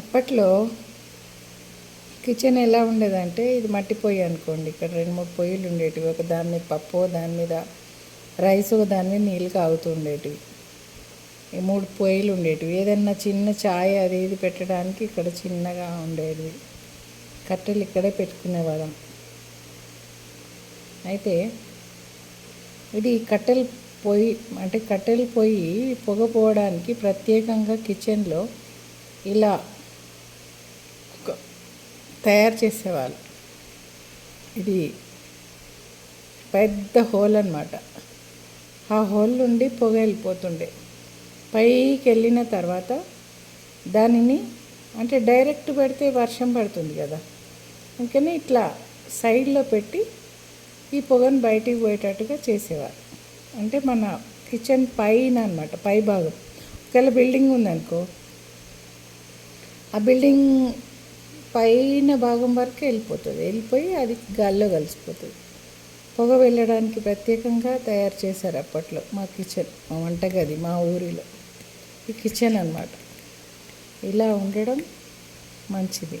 అప్పట్లో కిచెన్ ఎలా ఉండేదంటే ఇది మట్టి పొయ్యి అనుకోండి. ఇక్కడ రెండు మూడు పొయ్యిలు ఉండేటివి. ఒక దాని మీద పప్పు దాని మీద రైస్ ఒక దాని మీద నీళ్ళు కాగుతూ ఉండేటివి. ఈ మూడు పొయ్యిలు ఉండేటివి. ఏదన్నా చిన్న ఛాయ్ అది ఇది పెట్టడానికి ఇక్కడ చిన్నగా ఉండేది. కట్టెలు ఇక్కడే పెట్టుకునేవాళ్ళం అయితే ఇది కట్టెలు పొయ్యి అంటే కట్టెలు పొయ్యి పొగ పోవడానికి ప్రత్యేకంగా కిచెన్లో ఇలా తయారు చేసేవాళ్ళు. ఇది పెద్ద హోల్ అన్నమాట. ఆ హోల్ నుండి పొగ వెళ్ళిపోతుండే. పైకి వెళ్ళిన తర్వాత దానిని అంటే డైరెక్ట్ పెడితే వర్షం పడుతుంది కదా. అందుకని ఇట్లా సైడ్లో పెట్టి ఈ పొగను బయటికి పోయేటట్టుగా చేసేవారు. అంటే మన కిచెన్ పైన అనమాట పై భాగం. ఒకవేళ బిల్డింగ్ ఉందనుకో ఆ బిల్డింగ్ పైన భాగం వరకు వెళ్ళిపోతుంది. వెళ్ళిపోయి అది గాల్లో కలిసిపోతుంది. పొగ వెళ్ళడానికి ప్రత్యేకంగా తయారు చేశారు అప్పట్లో మా కిచెన్ మా వంటగది మా ఊరిలో. ఈ కిచెన్ అన్నమాట. ఇలా ఉండడం మంచిది.